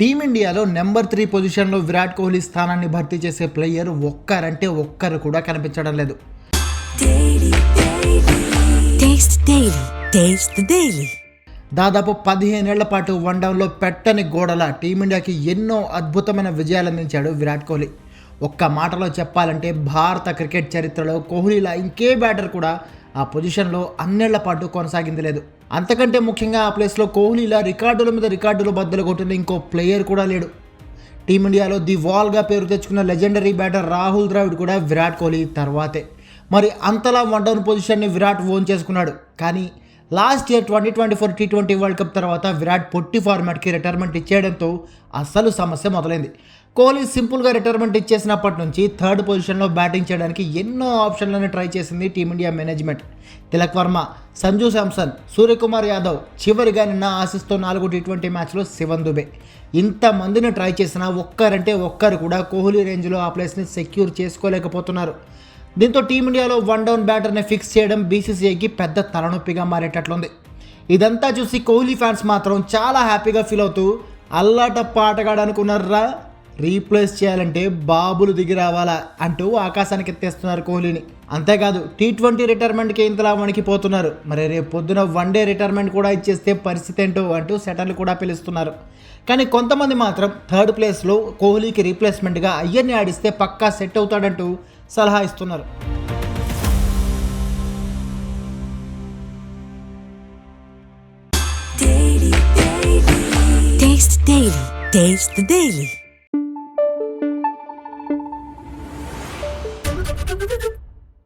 టీమిండియాలో number three పొజిషన్లో విరాట్ కోహ్లీ స్థానాన్ని భర్తీ చేసే ప్లేయర్ ఒక్కరంటే ఒక్కరు కూడా కనిపించడం లేదు. దాదాపు పదిహేనేళ్ళ పాటు వన్డౌన్లో పెట్టని గోడల టీమిండియాకి ఎన్నో అద్భుతమైన విజయాలు అందించాడు విరాట్ కోహ్లీ. ఒక్క మాటలో చెప్పాలంటే భారత క్రికెట్ చరిత్రలో కోహ్లీలా ఇంకే బ్యాటర్ కూడా ఆ పొజిషన్లో అన్నేళ్ళ పాటు కొనసాగింది లేదు. అంతకంటే ముఖ్యంగా ఆ ప్లేస్లో కోహ్లీలా రికార్డుల మీద రికార్డులు బద్దలు కొట్టిన ఇంకో ప్లేయర్ కూడా లేడు. టీమిండియాలో ది వాల్గా పేరు తెచ్చుకున్న లెజెండరీ బ్యాటర్ రాహుల్ ద్రావిడ్ కూడా విరాట్ కోహ్లీ తర్వాతే. మరి అంతలా వన్ డౌన్ పొజిషన్ని విరాట్ ఓన్ చేసుకున్నాడు. కానీ last year twenty twenty four T twenty world cup తర్వాత విరాట్ పొట్టి ఫార్మాట్కి రిటైర్మెంట్ ఇచ్చేయడంతో అసలు సమస్య మొదలైంది. కోహ్లీ సింపుల్గా రిటైర్మెంట్ ఇచ్చేసినప్పటి నుంచి థర్డ్ పొజిషన్లో బ్యాటింగ్ చేయడానికి ఎన్నో ఆప్షన్లను ట్రై చేసింది team India management Tilak Varma Sanju Samson Suryakumar Yadav చివరిగా నిన్న ఆశిస్తో నాలుగు టీ ట్వంటీ మ్యాచ్లో శివన్ దుబే. ఇంతమందిని ట్రై చేసినా ఒక్కరంటే ఒక్కరు కూడా కోహ్లీ రేంజ్లో ఆ ప్లేస్ని సెక్యూర్ చేసుకోలేకపోతున్నారు. దీంతో టీమిండియాలో వన్ డౌన్ బ్యాటర్ని ఫిక్స్ చేయడం బీసీసీఐకి పెద్ద తలనొప్పిగా మారేటట్లుంది. ఇదంతా చూసి కోహ్లీ ఫ్యాన్స్ మాత్రం చాలా హ్యాపీగా ఫీల్ అవుతూ అల్లాట ఆటగాడు అనుకున్నారా రీప్లేస్ చేయాలంటే బాబులు దిగి రావాలా అంటూ ఆకాశానికి ఎత్తేస్తున్నారు కోహ్లీని. అంతేకాదు టీ ట్వంటీ రిటైర్మెంట్కి ఇంతలా వణికిపోతున్నారు. మరి రేపు పొద్దున వన్ డే రిటైర్మెంట్ కూడా ఇచ్చేస్తే పరిస్థితి ఏంటో అంటూ సెటర్లు కూడా పిలుస్తున్నారు. కానీ కొంతమంది మాత్రం థర్డ్ ప్లేస్లో కోహ్లీకి రీప్లేస్మెంట్గా అయ్యర్ని ఆడిస్తే పక్కా సెట్ అవుతాడంటూ సలహా ఇస్తున్నారు. Taste the Daily. Taste the Daily. どっ!